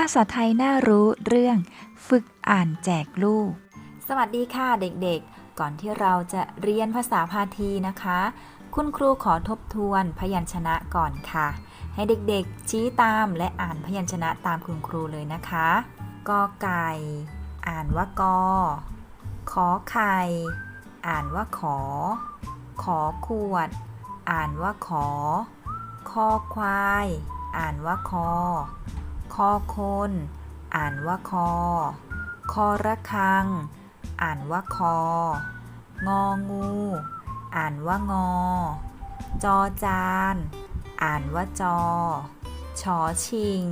ภาษาไทยน่ารู้เรื่องฝึกอ่านแจกลูก สวัสดีค่ะเด็กๆ ก่อนที่เราจะเรียนภาษาพาทีนะคะ คุณครูขอทบทวนพยัญชนะก่อนค่ะ ให้เด็กๆ ชี้ตามและอ่านพยัญชนะตามคุณครูเลยนะคะกอไก่ อ่านว่ากอ ขอไข่ อ่านว่าขอ ขอขวด อ่านว่าขอ คอควาย อ่านว่าคอ คอคน อ่านว่าคอ คอระฆัง อ่านว่าคอ งองู อ่านว่างอ จอจาน อ่านว่าจอ ชอชิง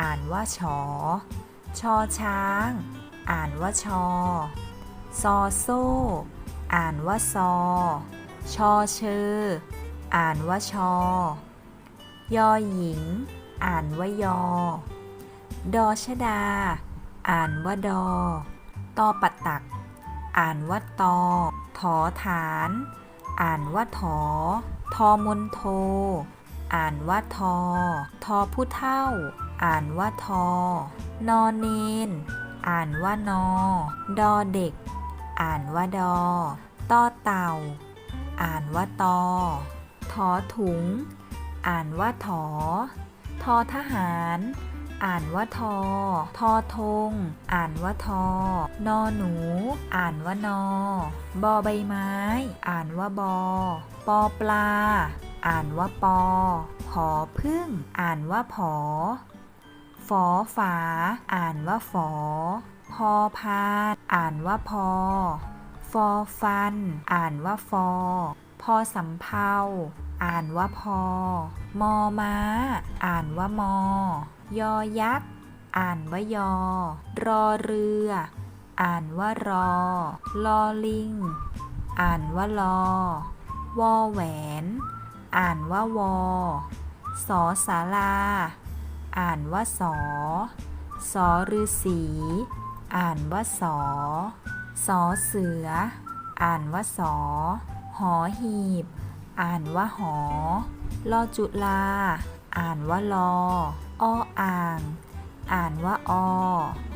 อ่านว่าชอ ชอช้าง อ่านว่าชอ ซอโซ่ อ่านว่าซอ ชอเชอ อ่านว่าชอ ยอหญิง อ่านว่ายอ ดอชดา อ่านว่าดอ ตอปัดตัก อ่านว่าตอ ถอฐาน อ่านว่าถอ ทอมนโท อ่านว่าทอ ทอผู้เท่า อ่านว่าทอ นอเนน อ่านว่านอ ดอเด็ก อ่านว่าดอ ตอเต่า อ่านว่าตอ ถอถุง อ่านว่าถอ ทอทหาร อ่านว่าทอ ทอทง อ่านว่าทอ นอหนู อ่านว่านอ บอใบไม้ อ่านว่าบอ ปอปลา อ่านว่าปอ ผอพึ่ง อ่านว่าผอ ฝอฝา อ่านว่าฝอ พอพาน อ่านว่าพอ ฟอฟัน อ่านว่าฟอ พอสำเภา อ่านว่าพอ มอม้า อ่านว่ามอ ยอยักษ์ อ่านว่ายอ รอเรือ อ่านว่ารอ ลอลิง อ่านว่าลอ วอแหวน อ่านว่าวอ สอสาลา อ่านว่าสอ สอฤาษี อ่านว่าสอ สอเสือ อ่านว่าสอ หอหีบ อ่านว่าหอ ลอจุลา อ่านว่าลอ อ้ออ่าง อ่านว่าอ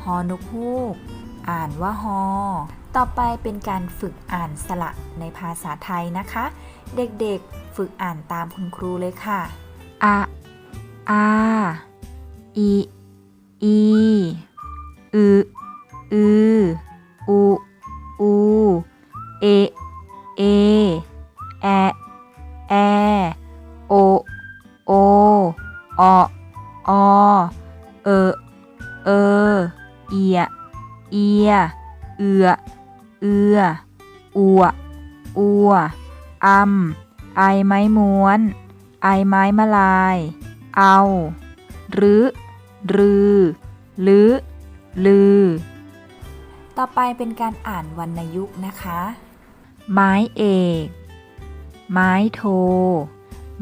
หอนกฮูก อ่านว่าฮอ ต่อไปเป็นการฝึกอ่านสระในภาษาไทยนะคะ เด็กๆฝึกอ่านตามคุณครูเลยค่ะ อะอาอีอี เอือ เอือ อัว อัวอำไอไม้ม้วน ไอไม้มะลาย เอา หรือ รือหรือ ลือ ต่อไปเป็นการอ่านวรรณยุกต์นะคะ ไม้เอก ไม้โท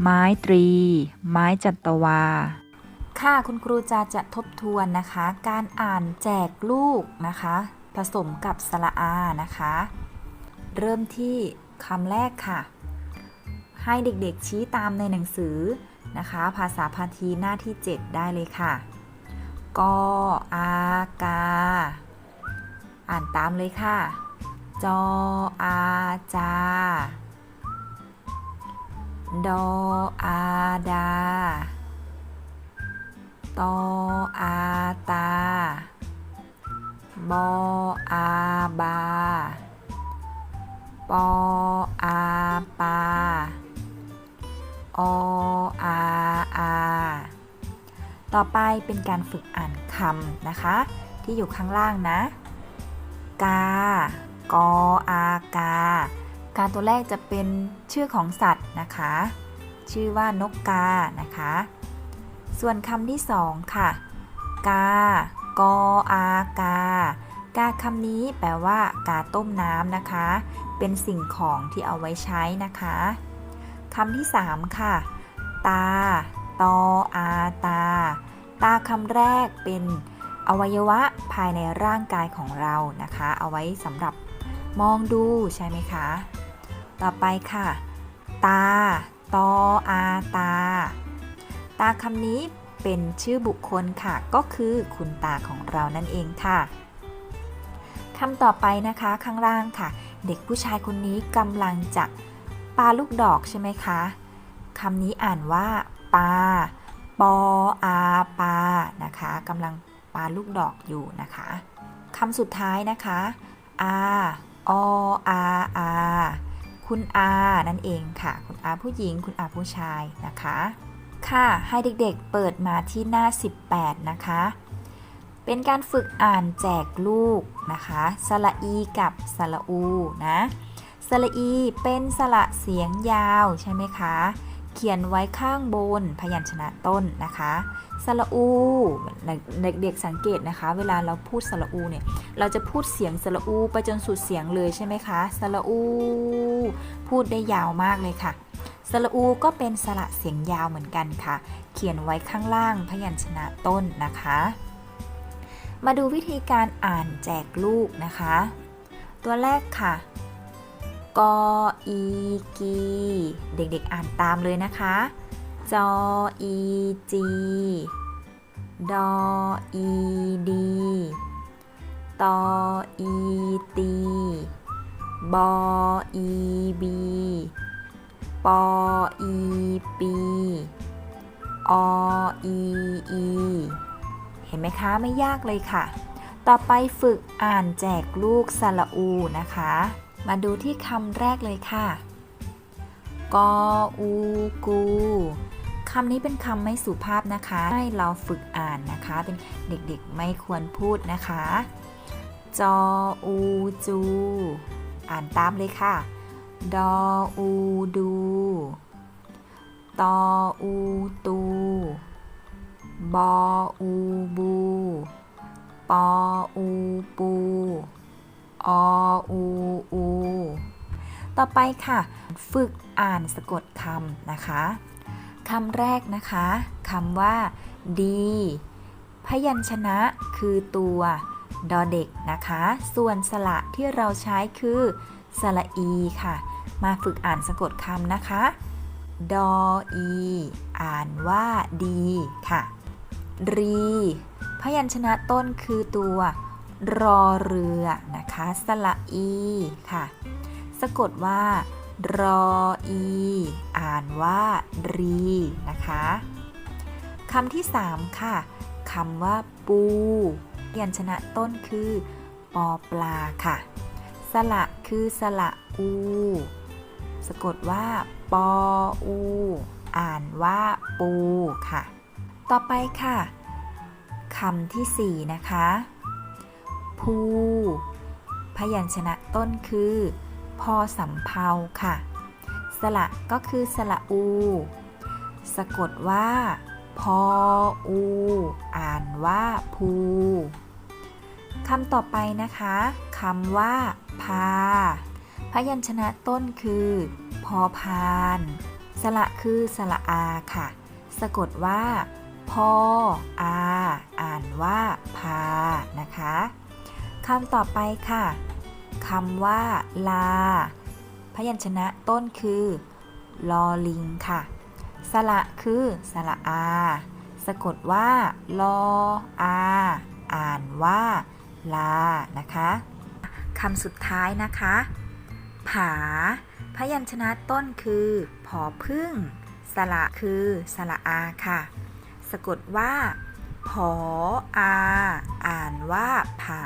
ไม้ตรี ไม้จัตวาค่ะคุณครูจะจะทบทวนนะคะ การอ่านแจกลูกนะคะ ผสมกับสระอานะคะ เริ่มที่คำแรกค่ะ ให้เด็กๆชี้ตามในหนังสือนะคะ ภาษาพาทีหน้าที่ 7 ได้เลยค่ะ กออากา อ่านตามเลยค่ะ จออาจา ดออาดา ตออาตา บออาบา ปออาปา ออาอา ต่อไปเป็นการฝึกอ่านคำนะคะ ที่อยู่ข้างล่างนะ กา กออากา การตัวแรกจะเป็นชื่อของสัตว์นะคะ ชื่อว่านกกานะคะ ส่วนคำที่สองค่ะ กา กออากากาคำนี้แปลว่า กาต้มน้ำนะคะ เป็นสิ่งของที่เอาไว้ใช้นะคะคำที่สามค่ะ ตา ตออาตา ตาคำแรกเป็นอวัยวะภายในร่างกายของเรานะคะ เอาไว้สำหรับมองดูใช่ไหมคะ ต่อไปค่ะ ตา ตออาตา ตาคำนี้ เป็นชื่อบุคคลค่ะ ก็คือคุณตาของเรานั่นเองค่ะคำต่อไปนะคะข้างล่างค่ะ เด็กผู้ชายคนนี้กำลังจะปาลูกดอกใช่ไหมคะคำนี้อ่านว่าปาปออาปานะคะกำลังปาลูกดอกอยู่นะคะคำสุดท้ายนะคะอาออาอาคุณอานั่นเองค่ะ คุณอาผู้หญิง คุณอาผู้ชายนะคะ ค่ะ ให้เด็กๆเปิดมาที่หน้า 18 นะคะ เป็นการฝึกอ่านแจกลูกนะคะ สระอีกับสระอูนะ สระอีเป็นสระเสียงยาวใช่ไหมคะ เขียนไว้ข้างบนพยัญชนะต้นนะคะ สระอู เด็กๆสังเกตนะคะ เวลาเราพูดสระอูเนี่ย เราจะพูดเสียงสระอูไปจนสุดเสียงเลยใช่ไหมคะ สระอู พูดได้ยาวมากเลยค่ะ สระอูก็เป็นสระเสียงยาวเหมือนกันค่ะ เขียนไว้ข้างล่างพยัญชนะต้นนะคะ มาดูวิธีการอ่านแจกลูกนะคะ ตัวแรกค่ะกออีกีเด็กๆอ่านตามเลยนะคะ จออีจีดออีดีตออีตีบออีบี ปออีปีออีอีเห็นไหมคะไม่ยากเลยค่ะ ต่อไปฝึกอ่านแจกลูกสระอูนะคะ มาดูที่คำแรกเลยค่ะ กออูกูคำนี้เป็นคำไม่สุภาพนะคะ ให้เราฝึกอ่านนะคะ เป็นเด็กๆไม่ควรพูดนะคะ จออูจู อ่านตามเลยค่ะ ดออูดู ตออูตู บออูบู ปออูปู ออูอู ต่อไปค่ะ ฝึกอ่านสะกดคำนะคะคำแรกนะคะคำว่า ดี พยัญชนะคือตัวดอเด็กนะคะ ส่วนสระที่เราใช้คือสระอีค่ะ มาฝึกอ่านสะกดคำนะคะ ดออี อ่านว่าดีค่ะ รี พยัญชนะต้นคือตัว รอเรือนะคะ สระอีค่ะ สะกดว่า รออี อ่านว่ารีนะคะคำที่ 3 ค่ะคำว่าปูพยัญชนะต้นคือ ปอปลาค่ะสระคือสระอู สะกดว่า ปออู อ่านว่าปูค่ะ ต่อไปค่ะคำที่ 4 นะคะ ภูพยัญชนะต้นคือ พอสำเพาค่ะ สระก็คือสระอู สะกดว่า พออู อ่านว่าภูคำต่อไปนะคะคำว่า พา พยัญชนะต้นคือ พอพาน สระคือสระอาค่ะ สะกดว่า พออา อ่านว่า พา นะคะคำต่อไปค่ะคำว่า ลา พยัญชนะต้นคือ ลอลิงค่ะ สระคือสระอา สะกดว่า ลออา อ่านว่า ลา นะคะคำสุดท้ายนะคะ ผา พยัญชนะต้นคือผอพึ่ง สระคือสระอาค่ะ สะกดว่า ผออา อ่านว่าผา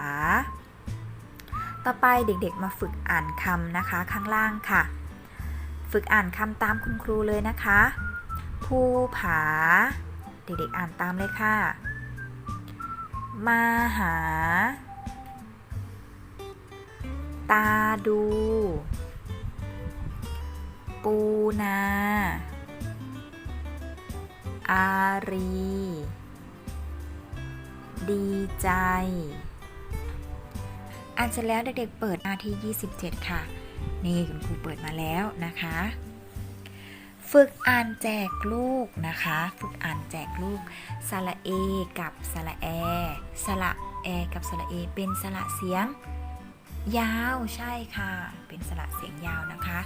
ต่อไปเด็กๆมาฝึกอ่านคำนะคะข้างล่างค่ะ ฝึกอ่านคำตามคุณครูเลยนะคะภูผา เด็กๆอ่านตามเลยค่ะ มาหา ตาดู ปูนา อารี ดีใจ อ่านเสร็จแล้วเด็กๆเปิดหน้าที่ 27 ค่ะ นี่คุณครูเปิดมาแล้วนะคะ ฝึกอ่านแจกลูกนะคะ ฝึกอ่านแจกลูก สระเอ กับสระแอ สระแอ กับสระเอ เป็นสระเสียง ยาวใช่ค่ะ เป็นสระเสียงยาวนะคะ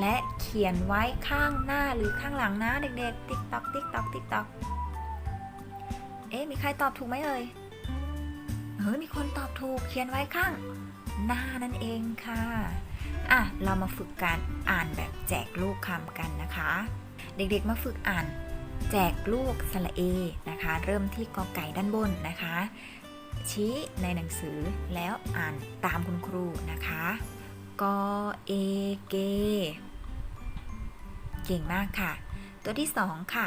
และเขียนไว้ข้างหน้าหรือข้างหลังนะเด็กๆติ๊กตอกติ๊กตอกติ๊กตอกเอ๊ะมีใครตอบถูกไหมเอ่ยเฮ้ยมีคนตอบถูกเขียนไว้ข้างหน้านั่นเองค่ะ อะ เรามาฝึกการอ่านแบบแจกลูกคำกันนะคะ เด็กๆมาฝึกอ่านแจกลูกสระเอนะคะ เริ่มที่กอไก่ด้านบนนะคะ ชี้ในหนังสือแล้วอ่านตามคุณครูนะคะกเอเกเก่งมากค่ะ ตัวที่สองค่ะ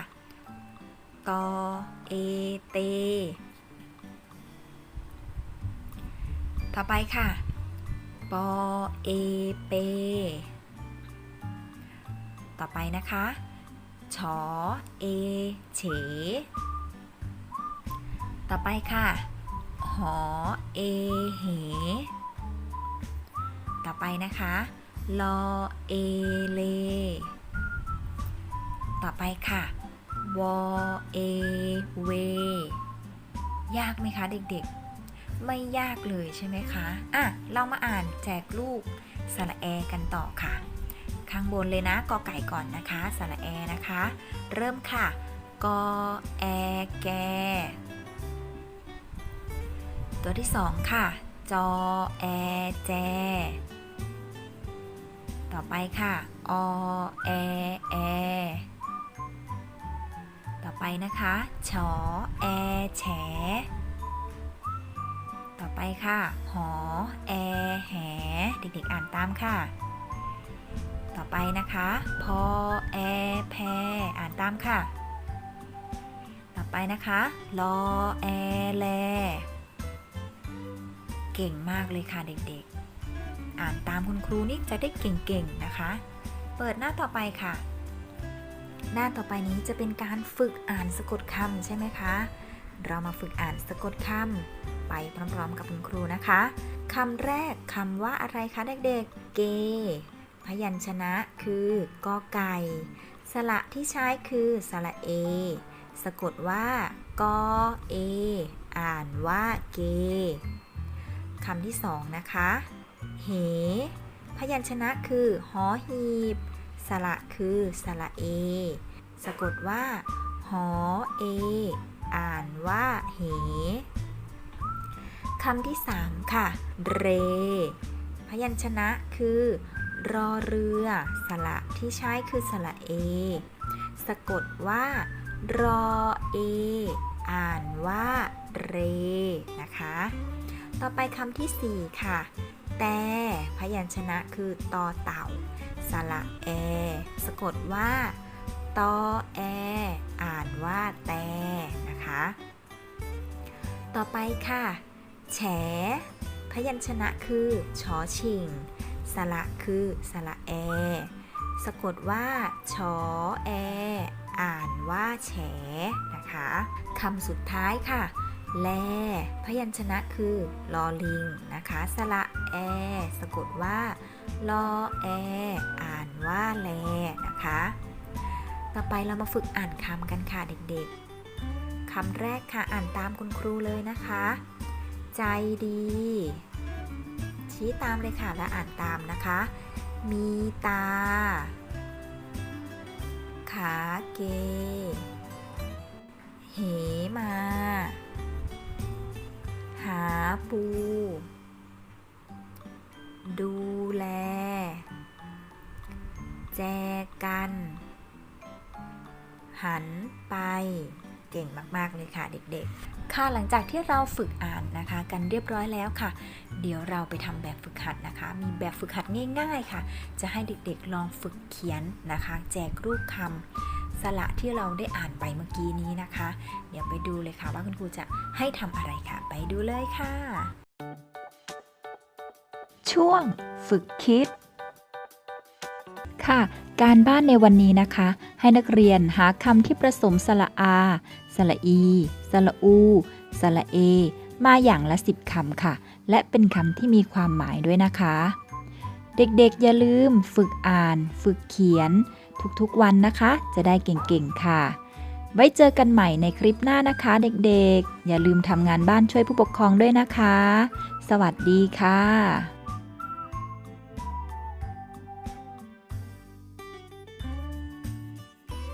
ตอเอเตต่อไปค่ะปอเอเป ต่อไปนะคะชอเอเฉ ต่อไปค่ะ หอ เอ เห ต่อไปนะคะ ลอ เอ เล ต่อไปค่ะ วอ เอ เว ยากไหมคะเด็กๆ ไม่ยากเลยใช่ไหมคะ อะ เรามาอ่านแจกลูกสระแอกันต่อค่ะ ข้างบนเลยนะ กอไก่ก่อนนะคะ สระแอนะคะ เริ่มค่ะ กอ แอ แก ตัวที่สองค่ะ จอ แอ แจ ต่อไปค่ะ อ แอ แอ ต่อไปนะคะ ชอ แอ แฉ ต่อไปค่ะ หอ แอ แห เด็กๆอ่านตามค่ะ ต่อไปนะคะ พอ แอ แพ อ่านตามค่ะ ต่อไปนะคะ ลอ แอ แล เก่งมากเลยค่ะเด็กๆ อ่านตามคุณครูนี่จะได้เก่งๆนะคะ เปิดหน้าต่อไปค่ะ หน้าต่อไปนี้จะเป็นการฝึกอ่านสะกดคำใช่ไหมคะ เรามาฝึกอ่านสะกดคำไปพร้อมๆกับคุณครูนะคะคำแรกคำว่าอะไรคะเด็กๆ เก พยัญชนะคือกอไก่ สระที่ใช้คือสระเอ สะกดว่ากอเอ อ่านว่าเก คำที่สองนะคะ เห พยัญชนะคือหอหีบ สระคือสระเอ สะกดว่า หอเอ อ่านว่าเหคำที่สามค่ะ เร พยัญชนะคือ รอเรือ สระที่ใช้คือสระเอ สะกดว่า รอเอ อ่านว่าเร นะคะ ต่อไปคำที่ 4 ค่ะ แต่พยัญชนะคือตอเต่า สระแอ สะกดว่าตอแอ อ่านว่าแต่นะคะ ต่อไปค่ะ แฉ พยัญชนะคือชอชิง สระคือสระแอ สะกดว่าชอแอ อ่านว่าแฉนะคะคำสุดท้ายค่ะ แล พยัญชนะคือลอลิงนะคะ สระแอ สะกดว่าลอแอ อ่านว่าแลนะคะ ต่อไปเรามาฝึกอ่านคำกันค่ะเด็กๆคำแรกค่ะอ่านตามคุณครูเลยนะคะ ใจดี ชี้ตามเลยค่ะและอ่านตามนะคะ มีตา ขาเก เหมา หาปู ดูแล แจกัน หันไปเก่งมาก ๆ เลยค่ะเด็กๆ ค่ะหลังจากที่เราฝึกอ่านนะคะ กันเรียบร้อยแล้วค่ะ เดี๋ยวเราไปทำแบบฝึกหัดนะคะ มีแบบฝึกหัดง่าย ๆ ค่ะ จะให้เด็กๆลองฝึกเขียนนะคะ แจกรูปคำ สระที่เราได้อ่านไปเมื่อกี้นี้นะคะ เดี๋ยวไปดูเลยค่ะว่าคุณครูจะให้ทำอะไรค่ะ ไปดูเลยค่ะ ช่วงฝึกคิด ค่ะ การบ้านในวันนี้นะคะ ให้นักเรียนหาคำที่ผสมสระอาสระอีสระอูสระเอ มาอย่างละสิบคำค่ะ และเป็นคำที่มีความหมายด้วยนะคะ เด็กๆอย่าลืมฝึกอ่าน ฝึกเขียน ทุกๆ วันนะคะ จะได้เก่งๆ ค่ะ ไว้เจอกันใหม่ในคลิปหน้านะคะเด็กๆ อย่าลืมทำงานบ้านช่วยผู้ปกครองด้วยนะคะ สวัสดีค่ะ